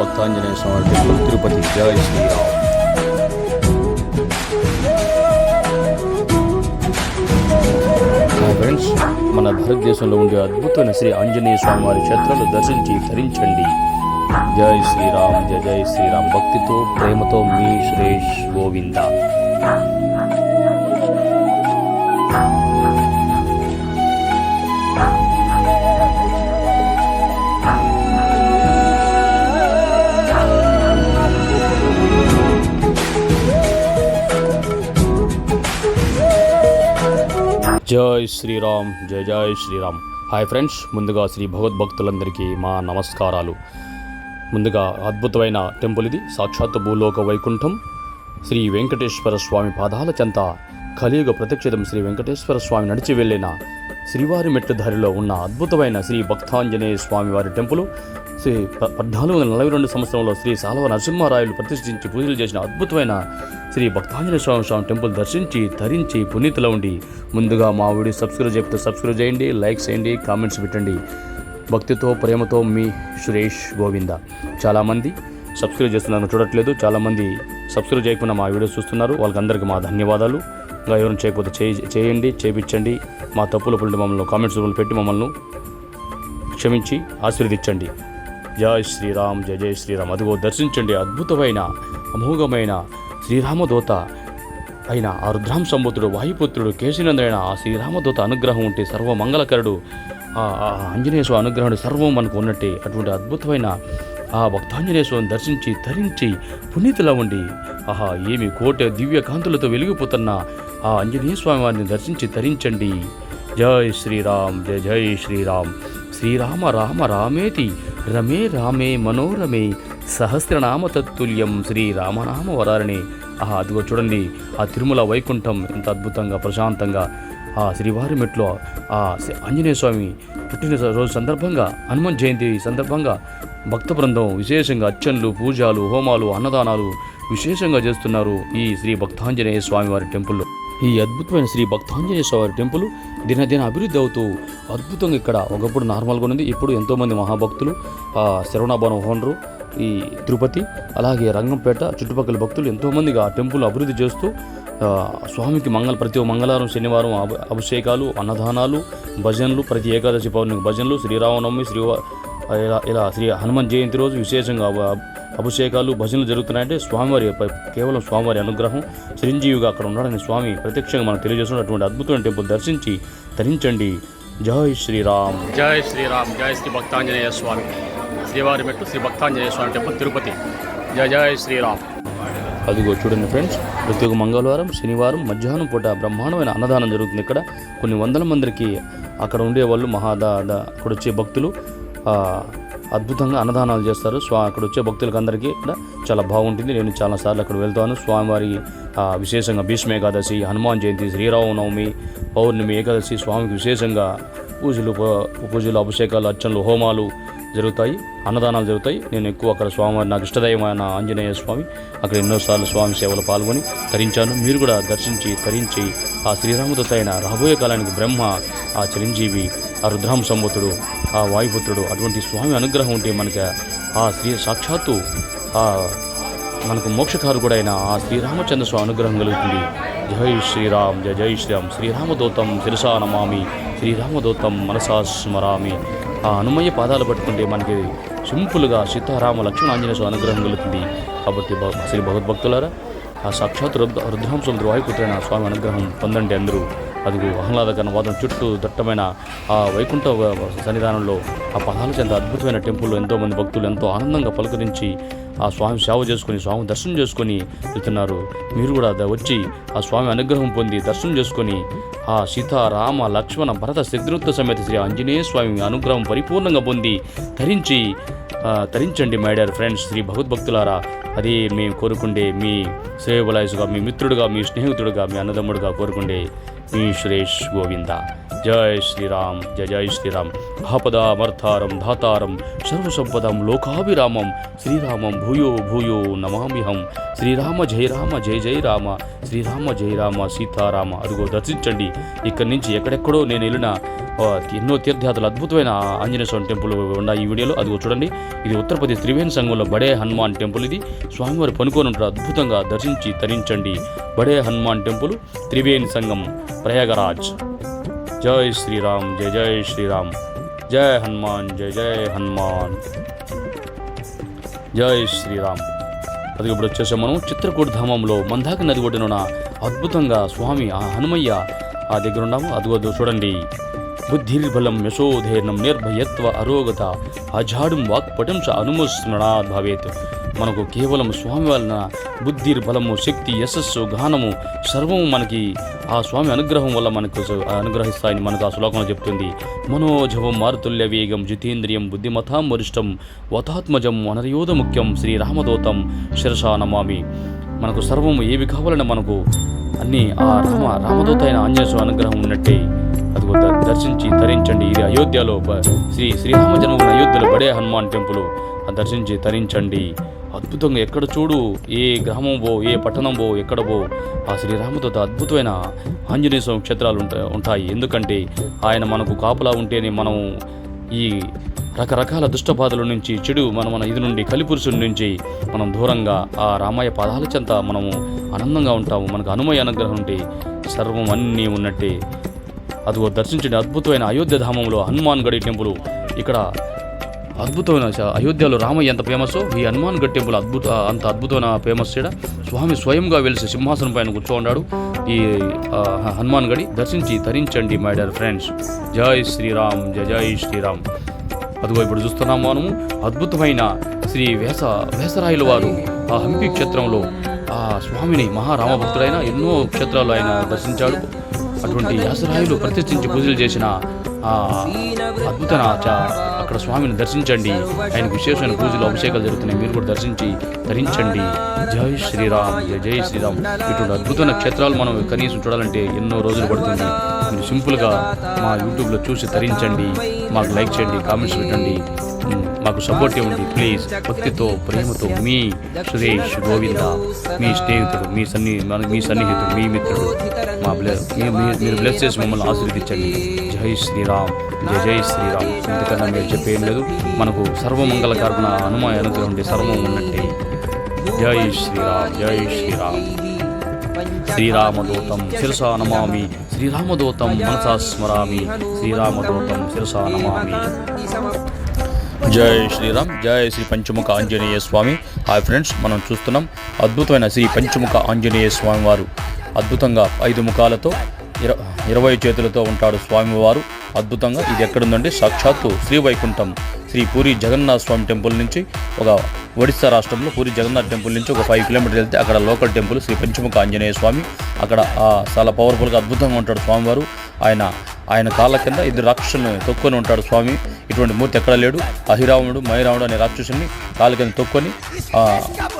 Bhaktanjaneya Swami temple Tirupati. జై Sriram. Friends మన భారతదేశంలో ఉండే అద్భుతమైన శ్రీ ఆంజనేయ స్వామి వారి క్షేత్రాలు దర్శించి ధరించండి. జై శ్రీరామ్ జయ జై శ్రీరామ్. భక్తితో ప్రేమతో మీ సురేష్ గోవింద. శ్రీరామ్ జయ జయ శ్రీరామ్. హాయ్ ఫ్రెండ్స్ ముందుగా శ్రీ భగవద్భక్తులందరికీ మా నమస్కారాలు. ముందుగా అద్భుతమైన టెంపుల్ ఇది సాక్షాత్ భూలోక వైకుంఠం. శ్రీ వెంకటేశ్వర స్వామి పాదాల చెంత కలియుగ ప్రత్యక్షితం శ్రీ వెంకటేశ్వర స్వామి నడిచి వెళ్ళిన శ్రీవారి మెట్ల దారిలో ఉన్న అద్భుతమైన శ్రీ భక్తాంజనేయ స్వామి వారి టెంపుల్ శ్రీ పద్నాలుగు వందల నలభై రెండు సంవత్సరంలో శ్రీ సాలవ నరసింహారాయలు ప్రతిష్ఠించి పూజలు చేసిన అద్భుతమైన శ్రీ భక్తాంజనేయ స్వామి స్వామి టెంపుల్ దర్శించి ధరించి పునీతులో ఉండి. ముందుగా మా వీడియో సబ్స్క్రైబ్ చెప్తే సబ్స్క్రైబ్ చేయండి లైక్ చేయండి కామెంట్స్ పెట్టండి. భక్తితో ప్రేమతో మీ సురేష్ గోవింద. చాలామంది సబ్స్క్రైబ్ చేస్తున్నారు చూడట్లేదు. చాలామంది సబ్స్క్రైబ్ చేయకుండా మా వీడియోస్ చూస్తున్నారు. వాళ్ళకందరికీ మా ధన్యవాదాలు. ఇంకా ఎవరైనా చేయకపోతే చేయి చేయండి చేయించండి మా తప్పులు పుల్లి మమ్మల్ని కామెంట్స్ రూపంలో పెట్టి మమ్మల్ని క్షమించి ఆశీర్వదించండి. జై శ్రీరామ్ జయ జయ శ్రీరామ్. అదిగో దర్శించండి. అద్భుతమైన అమోఘమైన శ్రీరామదూత అయిన ఆ రుద్రాంశంబుతుడు వాయుపుత్రుడు కేశీనందైన ఆ శ్రీరామదూత అనుగ్రహం ఉంటే సర్వమంగళకరుడు ఆ ఆంజనేయస్వామి ఆంజనేయ అనుగ్రహం సర్వం మనకు ఉన్నట్టే. అటువంటి అద్భుతమైన ఆ భక్తాంజనేయస్వామిని దర్శించి ధరించి పునీతులా ఉండి ఆహా ఏమి కోట దివ్య కాంతులతో వెలిగిపోతున్న ఆ ఆంజనేయ స్వామి వారిని దర్శించి ధరించండి. జై శ్రీరామ్ జయ జై శ్రీరామ్. శ్రీరామ రామ రామేతి రమే రామే మనోరమే సహస్రనామ తత్తుల్యం శ్రీరామనామ వరారణి ఆహా అదిగో చూడండి ఆ తిరుమల వైకుంఠం ఎంత అద్భుతంగా ప్రశాంతంగా ఆ శ్రీవారి మెట్లో ఆ శ్రీ ఆంజనేయ స్వామి పుట్టిన రోజు సందర్భంగా హనుమాన్ జయంతి సందర్భంగా భక్త బృందం విశేషంగా అర్చనలు పూజలు హోమాలు అన్నదానాలు విశేషంగా చేస్తున్నారు ఈ శ్రీ భక్తాంజనేయ స్వామి వారి టెంపుల్లో. ఈ అద్భుతమైన శ్రీ భక్తాంజనేయ స్వామి టెంపుల్ దినదిన అభివృద్ధి అవుతూ అద్భుతంగా ఇక్కడ ఒకప్పుడు నార్మల్గా ఉంది ఇప్పుడు ఎంతోమంది మహాభక్తులు ఆ శరవణాభవనం హోనరు ఈ తిరుపతి అలాగే రంగంపేట చుట్టుపక్కల భక్తులు ఎంతోమందిగా ఆ టెంపుల్ అభివృద్ధి చేస్తూ స్వామికి మంగళ ప్రతి మంగళవారం శనివారం అభి- అభిషేకాలు అన్నదానాలు భజనలు ప్రతి ఏకాదశి పౌర్ణమి భజనలు శ్రీరామనవమి శ్రీ ఇలా ఇలా శ్రీ హనుమాన్ జయంతి రోజు విశేషంగా అభిషేకాలు భజనలు జరుగుతున్నాయంటే స్వామివారి కేవలం స్వామివారి అనుగ్రహం చిరంజీవిగా అక్కడ ఉన్నాడని స్వామి ప్రత్యక్షంగా మనం తెలియజేస్తున్నటువంటి అద్భుతమైన టెంపుల్ దర్శించి ధరించండి. జై శ్రీరామ్. జై శ్రీరామ్. జై శ్రీ భక్తాంజనేయ స్వామి. శ్రీవారి మెట్టు శ్రీ భక్తాంజనేయ స్వామి టెంపుల్ తిరుపతి. జయ జయ శ్రీరామ్. అదిగో చూడండి ఫ్రెండ్స్ ప్రతి ఒక్క మంగళవారం శనివారం మధ్యాహ్నం పూట బ్రహ్మాండమైన అన్నదానం జరుగుతుంది ఇక్కడ. కొన్ని వందల మందికి అక్కడ ఉండేవాళ్ళు మహాదా అక్కడ వచ్చే భక్తులు అద్భుతంగా అన్నదానాలు చేస్తారు. స్వా అక్కడ వచ్చే భక్తులకు అందరికీ ఇక్కడ చాలా బాగుంటుంది. నేను చాలాసార్లు అక్కడ వెళ్తాను. స్వామివారి విశేషంగా భీష్మ ఏకాదశి హనుమాన్ జయంతి శ్రీరామనవమి పౌర్ణమి ఏకాదశి స్వామికి విశేషంగా పూజలు పూజలు అభిషేకాలు అర్చనలు హోమాలు జరుగుతాయి అన్నదానాలు జరుగుతాయి. నేను ఎక్కువ అక్కడ స్వామివారి నాకు ఇష్టదైవమైన ఆంజనేయ స్వామి అక్కడ ఎన్నోసార్లు స్వామి సేవలు పాల్గొని తరించాను. మీరు కూడా దర్శించి తరించి ఆ శ్రీరామదత్త అయిన రాబోయే కాలానికి బ్రహ్మ ఆ చిరంజీవి ఆ రుద్రామ సంబుతుడు ఆ వాయుపుత్రుడు అటువంటి స్వామి అనుగ్రహం ఉంటే మనకి ఆ శ్రీ సాక్షాత్తు ఆ మనకు మోక్షకారు గుడైన ఆ శ్రీరామచంద్ర స్వామి అనుగ్రహం కలుగుతుంది. జై శ్రీరామ్ జయ జై శ్రీరామ్. శ్రీరామదూతం శిరసా నమామి. శ్రీరామదూతం మనసా స్మరామి. ఆ అనుమయ్య పాదాలు పట్టుకుంటే మనకి సింపుల్గా సీతారామ లక్ష్మణ ఆంజనేయ స్వామి అనుగ్రహం కలుగుతుంది. కాబట్టి శ్రీ భగవద్భక్తులారా ఆ సాక్షాత్ రుద్ర రుద్రాంశం ద్రోహిపుత్రైన స్వామి అనుగ్రహం పొందండి అందరూ. అదిగో ఆహ్లాదకరణ వాదం చుట్టూ దట్టమైన ఆ వైకుంఠ సన్నిధానంలో ఆ పదాలు చెంత అద్భుతమైన టెంపుల్లో ఎంతోమంది భక్తులు ఎంతో ఆనందంగా పలకరించి ఆ స్వామి సేవ చేసుకుని స్వామి దర్శనం చేసుకొని వెళ్తున్నారు. మీరు కూడా వచ్చి ఆ స్వామి అనుగ్రహం పొంది దర్శనం చేసుకొని ఆ సీత రామ లక్ష్మణ భరత శత్రుత్వ సమేత శ్రీ ఆంజనేయ స్వామి అనుగ్రహం పరిపూర్ణంగా పొంది ధరించి ధరించండి తరించండి మై డియర్ ఫ్రెండ్స్ శ్రీ భగవద్భక్తులారా. అది మేము కోరుకుండే మీ సేవలాయసుగా మీ మిత్రుడుగా మీ స్నేహితుడుగా మీ అన్నదమ్ముడుగా కోరుకుండే మీ సురేష్ గోవింద. జై శ్రీరామ్ జయ జై శ్రీరామ్ ఆపదామర్థారం ధాతారం సర్వసంపదం లోకాభిరామం శ్రీరామం భూయో భూయో నమామిహం శ్రీరామ జయ రామ జయ జయ రామ శ్రీరామ జయ రామ సీతారామ అదిగో దర్శించండి. ఇక్కడి నుంచి ఎక్కడెక్కడో నేను వెళ్ళిన ఎన్నో తీర్థయాత్రలు అద్భుతమైన ఆంజనేయ స్వామి టెంపుల్ ఉన్నాయి ఈ వీడియోలో. అది చూడండి. ఇది ఉత్తరప్రదేశ్ త్రివేణి సంఘంలో బడే హనుమాన్ టెంపుల్ ఇది. స్వామివారి పనుకొని ఉంటారు అద్భుతంగా దర్శించి తరించండి. బడే హనుమాన్ టెంపుల్ త్రివేణి సంఘం ప్రయాగరాజ్. జై శ్రీరామ్ జయ జై శ్రీరామ్ జై హనుమాన్ జయ జై హనుమాన్. జై శ్రీరామ్. అది ఇప్పుడు వచ్చేసాం మనం చిత్రకూట ధామంలో మందాక నది ఒడ్డున అద్భుతంగా స్వామి ఆ హనుమయ్య ఆ దగ్గర ఉన్నాము. అదిగో చూడండి. బుద్ధిర్బలం యశోధేర్ణం నిర్భయత్వ అరోగత అజాడుం వాక్పటం చ అనుమస్మరణాద్ భవేత్ మనకు కేవలం స్వామి వలన బుద్ధి బలము శక్తి యశస్సు గానము సర్వము మనకి ఆ స్వామి అనుగ్రహం వల్ల మనకు అనుగ్రహిస్తాయని మనకు ఆ శ్లోకంలో చెప్తుంది. మనోజవం మారుతుల్య వేగం జితేంద్రియం బుద్ధిమతాం వరిష్టం వతాత్మజం అనర్యోధ ముఖ్యం శ్రీరామదూతం శిరసా నమామి. మనకు సర్వము ఏవి కావాలని మనకు అన్ని ఆ రామ రామదూత అయిన ఆంజనేయ అనుగ్రహం ఉన్నట్టే. అదిగో దర్శించి తరించండి. ఇది అయోధ్యలో శ్రీ శ్రీరామ జన్మభూమి అయోధ్యలో బడే హనుమాన్ టెంపుల్. దర్శించి తరించండి. అద్భుతంగా ఎక్కడ చూడు ఏ గ్రామం పో ఏ పట్టణం పో ఎక్కడ పో ఆ శ్రీరాముతో అద్భుతమైన ఆంజనేయ స్వామి క్షేత్రాలు ఉంటాయి ఉంటాయి. ఎందుకంటే ఆయన మనకు కాపలా ఉంటేనే మనం ఈ రకరకాల దుష్టబాధల నుంచి చెడు మన మన ఇది నుండి కలిపురుషుల నుంచి మనం దూరంగా ఆ రామయ్య పాదాల చెంత మనము ఆనందంగా ఉంటాము. మనకు అనుమయ అనుగ్రహం ఉంటే సర్వం అన్నీ ఉన్నట్టే. అదిగో దర్శించండి అద్భుతమైన అయోధ్య ధామంలో హనుమాన్ గడి టెంపుల్. ఇక్కడ అద్భుతమైన అయోధ్యలో రామయ్య ఎంత ఫేమస్ ఈ హనుమాన్ గడ్ టెంపుల్ అద్భుత అంత అద్భుతమైన ఫేమస్ ఇక్కడ స్వామి స్వయంగా వెలిసి సింహాసనం పైన కూర్చోన్నాడు ఈ హనుమాన్ గడి దర్శించి తరించండి మై డియర్ ఫ్రెండ్స్. జై శ్రీరామ్ జయ జై శ్రీరామ్. అదిగో ఇప్పుడు చూస్తున్నాం మనము అద్భుతమైన శ్రీ వేస వేసరాయల వారు ఆ హంపి క్షేత్రంలో ఆ స్వామిని మహారామభక్తుడైన ఎన్నో క్షేత్రాలు ఆయన దర్శించాడు. అటువంటి వ్యాసరాయులు ప్రతిష్ఠించి పూజలు చేసిన ఆ అద్భుతమైన చ- అక్కడ స్వామిని దర్శించండి. ఆయనకు విశేషమైన పూజలు అభిషేకాలు జరుగుతున్నాయి. మీరు కూడా దర్శించి ధరించండి. జై శ్రీరామ్ జై జై శ్రీరామ్. ఇటువంటి అద్భుతమైన క్షేత్రాలు మనం కనీసం చూడాలంటే ఎన్నో రోజులు పడుతుంది. మీరు సింపుల్గా మా యూట్యూబ్లో చూసి ధరించండి. మాకు లైక్ చేయండి కామెంట్స్ పెట్టండి. మాకు సపోర్ట్ ఇవ్వండి ప్లీజ్ భక్తితో ప్రేమతో మీ సురేష్ గోవింద మీ స్నేహితుడు మీ సన్ని మీ సన్నిహితుడు మీ మిత్రుడు. మా బ్లెస్ మీ- మీరు బ్లెస్ చేసి మమ్మల్ని ఆశీర్వదించండి. జై శ్రీరామ్ జై జై శ్రీరామ్. ఎందుకన్నా మీరు చెప్పేం లేదు. మనకు సర్వమంగళకరణ హనుమ అనుగ్రహం సర్వం ఉన్నట్టే. జై శ్రీరామ్ జై శ్రీరామ్. శ్రీరామదూతం శిరసా నమామి శ్రీరామదూతం మనసా స్మరామి శ్రీరామదూతం శిరసా నమామి. జై శ్రీరామ్ జై శ్రీ పంచముఖ ఆంజనేయ స్వామి. హాయ్ ఫ్రెండ్స్ మనం చూస్తున్నాం అద్భుతమైన శ్రీ పంచముఖ ఆంజనేయ స్వామి వారు అద్భుతంగా ఐదు ముఖాలతో ఇర ఇరవై చేతులతో ఉంటాడు స్వామివారు. అద్భుతంగా ఇది ఎక్కడుందంటే సాక్షాత్తు శ్రీ వైకుంఠం శ్రీ పూరి జగన్నాథ్ స్వామి టెంపుల్ నుంచి ఒక ఒడిస్సా రాష్ట్రంలో పూరి జగన్నాథ్ టెంపుల్ నుంచి ఒక ఫైవ్ కిలోమీటర్లు వెళ్తే అక్కడ లోకల్ టెంపుల్ శ్రీ పంచముఖ ఆంజనేయ స్వామి. అక్కడ చాలా పవర్ఫుల్గా అద్భుతంగా ఉంటాడు స్వామివారు. ఆయన ఆయన కాళ్ళ కింద ఇద్దరు రాక్షసులను తొక్కుని ఉంటాడు స్వామి. ఇటువంటి మూర్తి ఎక్కడ లేడు? అహిరాముడు మహిరాముడు అనే రాక్షసుని కాళ్ళ కింద తొక్కుని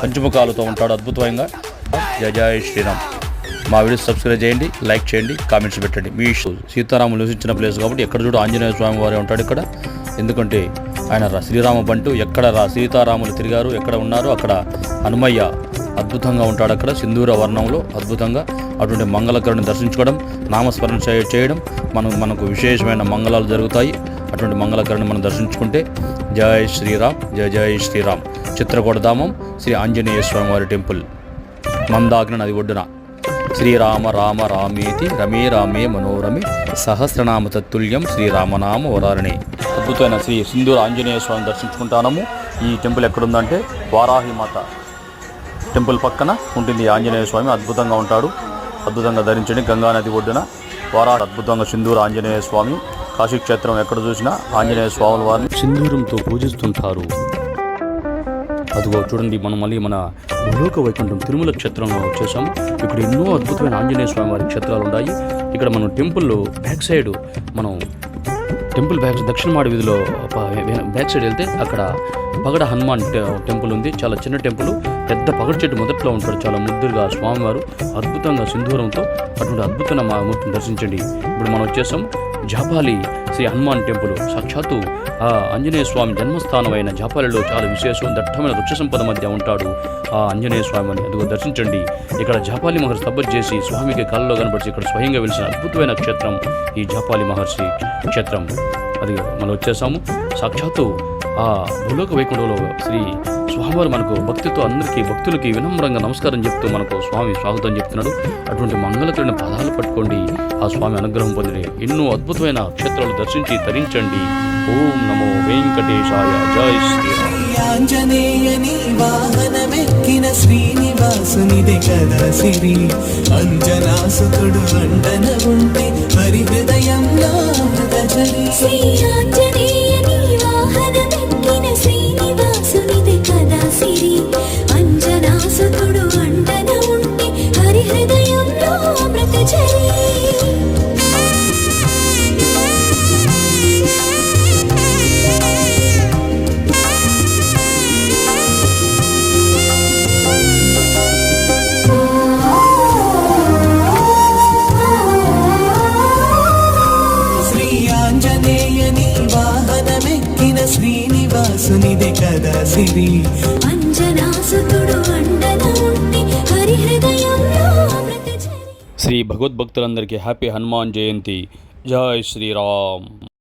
పంచముఖాలతో ఉంటాడు అద్భుతంగా. జయ జయ శ్రీరామ్. మా వీడియో సబ్స్క్రైబ్ చేయండి లైక్ చేయండి కామెంట్స్ పెట్టండి. మీ సీతారాములు నివసించిన ప్లేస్ కాబట్టి ఎక్కడ చూడు ఆంజనేయ స్వామి వారే ఉంటాడు ఇక్కడ. ఎందుకంటే ఆయన శ్రీరామ బంటు ఎక్కడ రా సీతారాములు తిరిగారు ఎక్కడ ఉన్నారో అక్కడ హనుమయ్య అద్భుతంగా ఉంటాడు అక్కడ సింధూర వర్ణంలో అద్భుతంగా అటువంటి మంగళకరుని దర్శించుకోవడం నామస్మరణ చేయడం మనం మనకు విశేషమైన మంగళాలు జరుగుతాయి. అటువంటి మంగళకరుని మనం దర్శించుకుంటే జై శ్రీరామ్ జయ జై శ్రీరామ్. చిత్రకూట ధామం శ్రీ ఆంజనేయ స్వామివారి టెంపుల్. మందాగ్న నది ఒడ్డున. శ్రీరామ రామ రామేతి రమే రామే మనోరమే సహస్రనామ తత్తుల్యం శ్రీరామనామ వరారణి అద్భుతమైన శ్రీ సింధూర ఆంజనేయ స్వామిని దర్శించుకుంటాము ఈ టెంపుల్ ఎక్కడుందంటే వారాహి మాత. టెంపుల్ పక్కన ఉంటుంది ఆంజనేయ స్వామి అద్భుతంగా ఉంటాడు. అద్భుతంగా ధరించండి. గంగా నది ఒడ్డున వారా అద్భుతంగా సింధూర ఆంజనేయ స్వామి. కాశీక్షేత్రం ఎక్కడ చూసినా ఆంజనేయ స్వాముల వారిని సింధూరంతో పూజిస్తుంటారు. అదిగో చూడండి మనం మళ్ళీ మన భూలోక వైకుంఠం తిరుమల క్షేత్రంలో వచ్చేసాం. ఇక్కడ ఎన్నో అద్భుతమైన ఆంజనేయ స్వామి వారి క్షేత్రాలు ఉన్నాయి. ఇక్కడ మనం టెంపుల్లో బ్యాక్ సైడ్ మనం టెంపుల్ బ్యాక్ దక్షిణ మాడి వీధిలో బ్యాక్ సైడ్ వెళ్తే అక్కడ పగడ హనుమాన్ టెంపుల్ ఉంది. చాలా చిన్న టెంపుల్. పెద్ద పగడ చెట్టు మొదట్లో ఉంటారు చాలా ముద్దుగా స్వామివారు. అద్భుతంగా సింధూరంతో అటువంటి అద్భుతమైన మూర్తిని దర్శించండి. ఇప్పుడు మనం వచ్చేసాం. జాపాలి శ్రీ హనుమాన్ టెంపుల్. సాక్షాత్తు ఆ ఆంజనేయ స్వామి జన్మస్థానమైన జాపాలిలో చాలా విశేషం దట్టమైన వృక్ష సంపద మధ్య ఉంటాడు. ఆ ఆంజనేయ స్వామి అని అదిగో దర్శించండి. ఇక్కడ జాపాలి మహర్షి తపస్సు చేసి స్వామికి కళ్ళలో కనపడిచి ఇక్కడ స్వయంగా వెలిసిన అద్భుతమైన క్షేత్రం ఈ జాపాలి మహర్షి క్షేత్రం. అది మనం వచ్చేసాము. సాక్షాత్తు ఆ భూలోక వైకుంఠంలో శ్రీ స్వామివారు మనకు భక్తితో అందరికీ భక్తులకి వినమ్రంగా నమస్కారం చెప్తూ మనకు స్వామి స్వాగతం చెప్తున్నాడు. అటువంటి మంగళకరమైన పదాలు పట్టుకోండి. ఆ స్వామి అనుగ్రహం పొందిన ఎన్నో అద్భుతమైన క్షేత్రాలు దర్శించి తరించండి. ఓం నమో వెంకటేశాయ. జై శ్రీరామ్. ఆంజనేయని వాహనమెక్కిన శ్రీనివాసునిదే కదా సిరి. అంజనాసుకుడు అండన ఉంటే హరి హృదయంలో అమృతచరి శ్రీ సిరి అంజనాసుతుడు అమృతచరి శ్రీ భగవద్భక్తులందరికీ హ్యాపీ హనుమాన్ జయంతి. జై శ్రీరామ్.